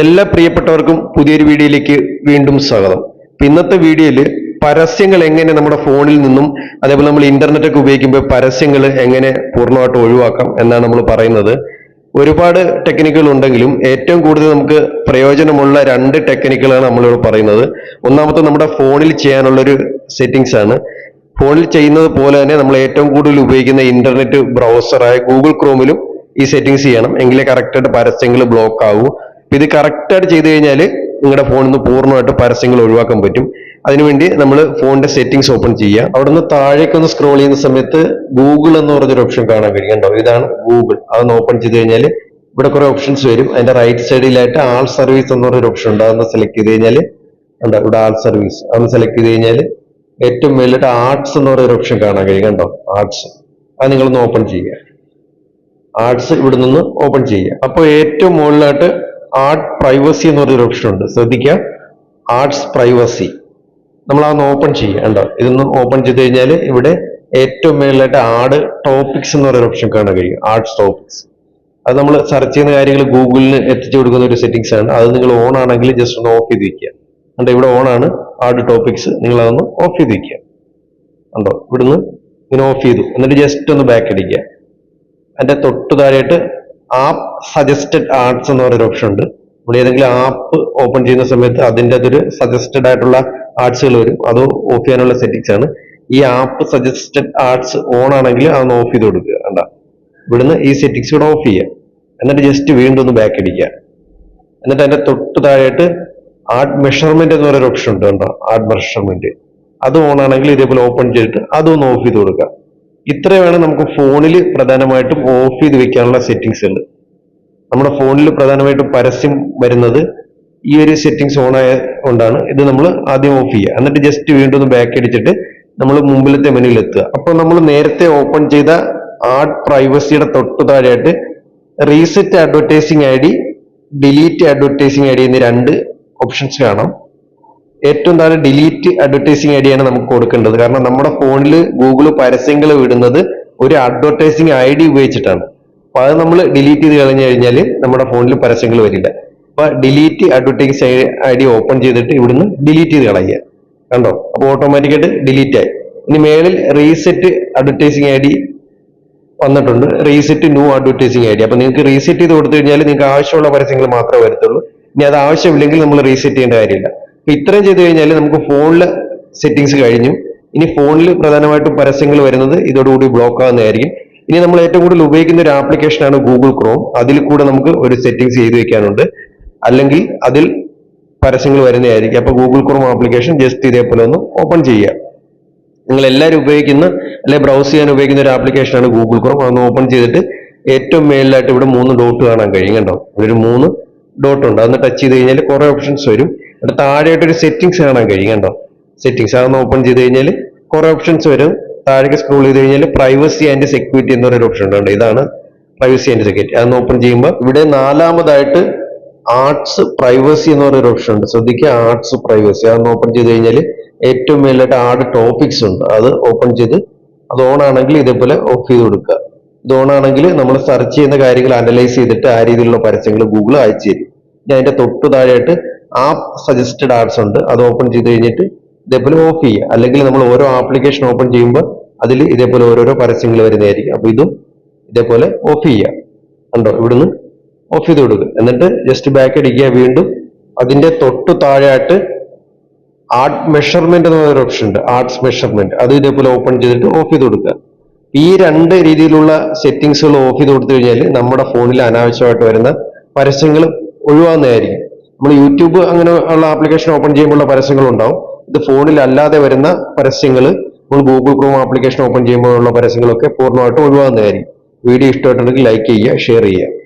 എല്ലാ പ്രിയപ്പെട്ടവർക്കും പുതിയൊരു വീഡിയോയിലേക്ക് വീണ്ടും സ്വാഗതം. ഇന്നത്തെ വീഡിയോയിൽ പരസ്യങ്ങൾ എങ്ങനെ നമ്മുടെ ഫോണിൽ നിന്നും അതേപോലെ നമ്മൾ ഇന്റർനെറ്റ് ഒക്കെ ഉപയോഗിക്കുമ്പോൾ പരസ്യങ്ങൾ എങ്ങനെ പൂർണമായിട്ട് ഒഴിവാക്കാം എന്നാണ് നമ്മൾ പറയുന്നത്. ഒരുപാട് ടെക്നിക്കുകൾ ഉണ്ടെങ്കിലും ഏറ്റവും കൂടുതൽ നമുക്ക് പ്രയോജനമുള്ള രണ്ട് ടെക്നിക്കുകളാണ് നമ്മളിവിടെ പറയുന്നത്. ഒന്നാമത്തെ നമ്മുടെ ഫോണിൽ ചെയ്യാനുള്ള ഒരു സെറ്റിംഗ്സ് ആണ്. ഫോണിൽ ചെയ്യുന്നത് പോലെ തന്നെ നമ്മൾ ഏറ്റവും കൂടുതൽ ഉപയോഗിക്കുന്ന ഇന്റർനെറ്റ് ബ്രൗസറായ ഗൂഗിൾ ക്രോമിലും ഈ സെറ്റിംഗ്സ് ചെയ്യണം. എങ്കിലേ കറക്റ്റായിട്ട് പരസ്യങ്ങൾ ബ്ലോക്ക് ആവൂ. ഇത് കറക്റ്റായിട്ട് ചെയ്ത് കഴിഞ്ഞാൽ നിങ്ങളുടെ ഫോണിൽ നിന്ന് പൂർണമായിട്ട് പരസ്യങ്ങൾ ഒഴിവാക്കാൻ പറ്റും. അതിനുവേണ്ടി നമ്മൾ ഫോണിന്റെ സെറ്റിംഗ്സ് ഓപ്പൺ ചെയ്യുക അവിടെ നിന്ന് താഴേക്ക് ഒന്ന് സ്ക്രോൾ ചെയ്യുന്ന സമയത്ത് ഗൂഗിൾ എന്ന് പറഞ്ഞൊരു ഓപ്ഷൻ കാണാൻ കഴിയും. കണ്ടോ? ഇതാണ് ഗൂഗിൾ അതൊന്ന് ഓപ്പൺ ചെയ്ത് കഴിഞ്ഞാൽ ഇവിടെ കുറെ ഓപ്ഷൻസ് വരും. അതിന്റെ റൈറ്റ് സൈഡിലായിട്ട് ആൾ സർവീസ് എന്ന് പറഞ്ഞൊരു ഓപ്ഷൻ ഉണ്ട്. അതൊന്ന് സെലക്ട് ചെയ്ത് കഴിഞ്ഞാൽ ഉണ്ട് ഇവിടെ ആൾ സർവീസ് അതൊന്ന് സെലക്ട് ചെയ്ത് കഴിഞ്ഞാൽ ഏറ്റവും മുകളിലായിട്ട് ആർട്സ് എന്ന് പറഞ്ഞൊരു ഓപ്ഷൻ കാണാൻ കഴിയും. കണ്ടോ? ആർട്സ് അത് നിങ്ങളൊന്ന് ഓപ്പൺ ചെയ്യുക. ആർട്സ് ഇവിടെ നിന്ന് ഓപ്പൺ ചെയ്യുക. അപ്പോൾ ഏറ്റവും മുകളിലായിട്ട് ആർട്ട് പ്രൈവസി എന്ന് പറഞ്ഞൊരു ഓപ്ഷൻ ഉണ്ട്. ശ്രദ്ധിക്കുക. ആർട്സ് പ്രൈവസി നമ്മൾ അതൊന്ന് ഓപ്പൺ ചെയ്യുക കണ്ടോ? ഇതൊന്ന് ഓപ്പൺ ചെയ്ത് കഴിഞ്ഞാൽ ഇവിടെ ഏറ്റവും മേളിലായിട്ട് ആഡ് ടോപ്പിക്സ് എന്ന് പറയുന്ന ഓപ്ഷൻ കാണാൻ കഴിയും. ആർട്സ് ടോപ്പിക്സ് അത് നമ്മൾ സെർച്ച് ചെയ്യുന്ന കാര്യങ്ങൾ ഗൂഗിളിന് എത്തിച്ചു കൊടുക്കുന്ന ഒരു സെറ്റിംഗ്സ് ആണ്. അത് നിങ്ങൾ ഓൺ ആണെങ്കിൽ ജസ്റ്റ് ഒന്ന് ഓഫ് ചെയ്ത് വയ്ക്കുക കണ്ടോ? ഇവിടെ ഓൺ ആണ്. ആഡ് ടോപ്പിക്സ് നിങ്ങൾ അതൊന്ന് ഓഫ് ചെയ്ത് വയ്ക്കുക കണ്ടോ? ഇവിടുന്ന് ഇങ്ങനെ ഓഫ് ചെയ്തു. എന്നിട്ട് ജസ്റ്റ് ഒന്ന് ബാക്ക് അടിക്കുക. അതിന്റെ തൊട്ട് താഴെയായിട്ട് ആപ്പ് സജസ്റ്റഡ് ആർട്സ് എന്ന് പറയുന്ന ഓപ്ഷൻ ഉണ്ട്. നമ്മൾ ഏതെങ്കിലും ആപ്പ് ഓപ്പൺ ചെയ്യുന്ന സമയത്ത് അതിന്റെ അതൊരു സജസ്റ്റഡ് ആയിട്ടുള്ള ആർട്സുകൾ വരും. അത് ഓഫ് ചെയ്യാനുള്ള സെറ്റിംഗ്സ് ആണ്. ഈ ആപ്പ് സജസ്റ്റഡ് ആർട്സ് ഓൺ ആണെങ്കിൽ അതൊന്ന് ഓഫ് ചെയ്ത് കൊടുക്കുക. കണ്ട? ഇവിടുന്ന് ഈ സെറ്റിംഗ്സ് കൂടെ ഓഫ് ചെയ്യുക. എന്നിട്ട് ജസ്റ്റ് വീണ്ടും ഒന്ന് ബാക്ക് അടിക്കുക. എന്നിട്ട് അതിന്റെ തൊട്ട് താഴെയായിട്ട് ആർട്ട് മെഷർമെന്റ് എന്ന് പറയുന്ന ഓപ്ഷൻ ഉണ്ട്. കണ്ടോ? ആർട്ട് മെഷർമെന്റ് അത് ഓൺ ആണെങ്കിൽ ഇതേപോലെ ഓപ്പൺ ചെയ്തിട്ട് അതൊന്ന് ഓഫ് ചെയ്ത് കൊടുക്കുക. ഇത്രയാണ് നമുക്ക് ഫോണിൽ പ്രധാനമായിട്ടും ഓഫ് ചെയ്ത് വെക്കാനുള്ള സെറ്റിംഗ്സ് ഉണ്ട്. നമ്മുടെ ഫോണിൽ പ്രധാനമായിട്ടും പരസ്യം വരുന്നത് ഈ ഒരു സെറ്റിംഗ്സ് ഓൺ ആയ കൊണ്ടാണ്. ഇത് നമ്മൾ ആദ്യം ഓഫ് ചെയ്യുക. എന്നിട്ട് ജസ്റ്റ് വീണ്ടും ഒന്ന് ബാക്ക് അടിച്ചിട്ട് നമ്മൾ മുമ്പിലത്തെ മെനുവിൽ എത്തുക. അപ്പോൾ നമ്മൾ നേരത്തെ ഓപ്പൺ ചെയ്ത ആഡ് പ്രൈവസിയുടെ തൊട്ടു താഴെയായിട്ട് reset advertising I D delete advertising I D എന്നീ രണ്ട് ഓപ്ഷൻസ് കാണാം. ഏറ്റവും താഴെ ഡിലീറ്റ് അഡ്വർടൈസിങ് ഐ ആണ് നമുക്ക് കൊടുക്കേണ്ടത്. കാരണം നമ്മുടെ ഫോണിൽ ഗൂഗിൾ പരസ്യങ്ങൾ വിടുന്നത് ഒരു അഡ്വർടൈസിങ് ഐ ഡി ഉപയോഗിച്ചിട്ടാണ്. അപ്പൊ അത് നമ്മൾ ഡിലീറ്റ് ചെയ്ത് കളഞ്ഞു കഴിഞ്ഞാൽ നമ്മുടെ ഫോണിൽ പരസ്യങ്ങൾ വരില്ല. അപ്പൊ delete advertise I D open ചെയ്തിട്ട് ഇവിടുന്ന് ഡിലീറ്റ് ചെയ്ത് കളയുക. കണ്ടോ? അപ്പൊ ഓട്ടോമാറ്റിക്കായിട്ട് ഡിലീറ്റ് ആയി. ഇനി മേളിൽ റീസെറ്റ് അഡ്വർടൈസിങ് ഐ ഡി വന്നിട്ടുണ്ട്. Reset new advertising I D അപ്പൊ നിങ്ങൾക്ക് റീസെറ്റ് ചെയ്ത് കൊടുത്തു കഴിഞ്ഞാൽ നിങ്ങൾക്ക് ആവശ്യമുള്ള പരസ്യങ്ങൾ മാത്രമേ വരത്തുള്ളൂ. ഇനി അത് ആവശ്യമില്ലെങ്കിൽ നമ്മൾ റീസെറ്റ് ചെയ്യേണ്ട കാര്യമില്ല. അപ്പൊ ഇത്രയും ചെയ്ത് കഴിഞ്ഞാൽ നമുക്ക് ഫോണിലെ സെറ്റിങ്സ് കഴിഞ്ഞു. ഇനി ഫോണിൽ പ്രധാനമായിട്ടും പരസ്യങ്ങൾ വരുന്നത് ഇതോടുകൂടി ബ്ലോക്ക് ആകുന്നതായിരിക്കും ഇനി നമ്മൾ ഏറ്റവും കൂടുതൽ ഉപയോഗിക്കുന്ന ഒരു ആപ്ലിക്കേഷനാണ് ഗൂഗിൾ ക്രോം അതിൽ കൂടെ നമുക്ക് ഒരു സെറ്റിങ്സ് ചെയ്തു വെക്കാനുണ്ട്. അല്ലെങ്കിൽ അതിൽ പരസ്യങ്ങൾ വരുന്നതായിരിക്കും. അപ്പൊ ഗൂഗിൾ ക്രോം ആപ്ലിക്കേഷൻ ജസ്റ്റ് ഇതേപോലെ ഒന്ന് ഓപ്പൺ ചെയ്യുക. നിങ്ങൾ എല്ലാവരും ഉപയോഗിക്കുന്ന അല്ലെ ബ്രൗസ് ചെയ്യാൻ ഉപയോഗിക്കുന്ന ഒരു ആപ്ലിക്കേഷനാണ് ഗൂഗിൾ ക്രോം അതൊന്ന് ഓപ്പൺ ചെയ്തിട്ട് ഏറ്റവും മേളിലായിട്ട് ഇവിടെ മൂന്ന് ഡോട്ട് കാണാൻ കഴിയും. കണ്ടോ? ഒരു മൂന്ന് ഡോട്ട് ഉണ്ട്. അതൊന്ന് ടച്ച് ചെയ്ത് കഴിഞ്ഞാൽ കുറെ ഓപ്ഷൻസ് വരും. ഇവിടെ താഴെയായിട്ട് ഒരു സെറ്റിങ്സ് കാണാൻ കഴിയും കണ്ടോ? സെറ്റിങ്സ് അതൊന്ന് ഓപ്പൺ ചെയ്ത് കഴിഞ്ഞാൽ കുറെ ഓപ്ഷൻസ് വരും. താഴേക്ക് സ്ക്രോൾ ചെയ്ത് കഴിഞ്ഞാൽ പ്രൈവസി ആൻഡ് സെക്യൂരിറ്റി എന്ന് പറയുന്ന ഓപ്ഷൻ ഉണ്ട് ഇതാണ് പ്രൈവസി ആൻഡ് സെക്യൂരിറ്റി അതൊന്ന് ഓപ്പൺ ചെയ്യുമ്പോൾ ഇവിടെ നാലാമതായിട്ട് ആർട്സ് പ്രൈവസി എന്ന് പറയുന്ന ഓപ്ഷൻ ഉണ്ട്. ശ്രദ്ധിക്കുക ആർട്സ് പ്രൈവസി അതൊന്ന് ഓപ്പൺ ചെയ്ത് കഴിഞ്ഞാൽ ഏറ്റവും മേലായിട്ട് ആഡ് ടോപ്പിക്സ് ഉണ്ട്. അത് ഓപ്പൺ ചെയ്ത് അത് ഓൺ ആണെങ്കിൽ ഇതേപോലെ ഓഫ് ചെയ്ത് കൊടുക്കുക. ഇത് ഓൺ ആണെങ്കിൽ നമ്മൾ സെർച്ച് ചെയ്യുന്ന കാര്യങ്ങൾ അനലൈസ് ചെയ്തിട്ട് ആ രീതിയിലുള്ള പരസ്യങ്ങൾ ഗൂഗിൾ അയച്ചു തരും. ഇനി അതിന്റെ തൊട്ട് താഴെയായിട്ട് ആപ്പ് സജസ്റ്റഡ് ആപ്സ് ഉണ്ട്. അത് ഓപ്പൺ ചെയ്ത് കഴിഞ്ഞിട്ട് ഇതേപോലെ ഓഫ് ചെയ്യുക. അല്ലെങ്കിൽ നമ്മൾ ഓരോ ആപ്ലിക്കേഷൻ ഓപ്പൺ ചെയ്യുമ്പോൾ അതിൽ ഇതേപോലെ ഓരോരോ പരസ്യങ്ങൾ വരുന്നതായിരിക്കും. അപ്പൊ ഇതും ഇതേപോലെ ഓഫ് ചെയ്യുക. കണ്ടോ? ഇവിടുന്ന് ഓഫ് ചെയ്ത് കൊടുക്കുക. എന്നിട്ട് ജസ്റ്റ് ബാക്ക് അടിക്കുക. വീണ്ടും അതിന്റെ തൊട്ടു താഴെയായിട്ട് ആർട്ട് മെഷർമെന്റ് എന്ന് പറയുന്ന ഓപ്ഷൻ ഉണ്ട്. ആർട്സ് മെഷർമെന്റ് അത് ഇതേപോലെ ഓപ്പൺ ചെയ്തിട്ട് ഓഫ് ചെയ്ത് കൊടുക്കുക. ഈ രണ്ട് രീതിയിലുള്ള സെറ്റിംഗ്സുകൾ ഓഫ് ചെയ്ത് കൊടുത്തു കഴിഞ്ഞാൽ നമ്മുടെ ഫോണിൽ അനാവശ്യമായിട്ട് വരുന്ന പരസ്യങ്ങൾ ഒഴിവാകുന്നതായിരിക്കും. നമ്മൾ യൂട്യൂബ് അങ്ങനെ ഉള്ള ആപ്ലിക്കേഷൻ ഓപ്പൺ ചെയ്യുമ്പോഴുള്ള പരസ്യങ്ങൾ ഉണ്ടാവും ഇത് ഫോണിൽ അല്ലാതെ വരുന്ന പരസ്യങ്ങൾ നമ്മൾ ഗൂഗിൾ ക്രോം ആപ്ലിക്കേഷൻ ഓപ്പൺ ചെയ്യുമ്പോഴുള്ള പരസ്യങ്ങളൊക്കെ പൂർണമായിട്ട് ഒഴിവാകുന്നതായിരിക്കും. വീഡിയോ ഇഷ്ടമായിട്ടുണ്ടെങ്കിൽ ലൈക്ക് ചെയ്യുക ഷെയർ ചെയ്യുക.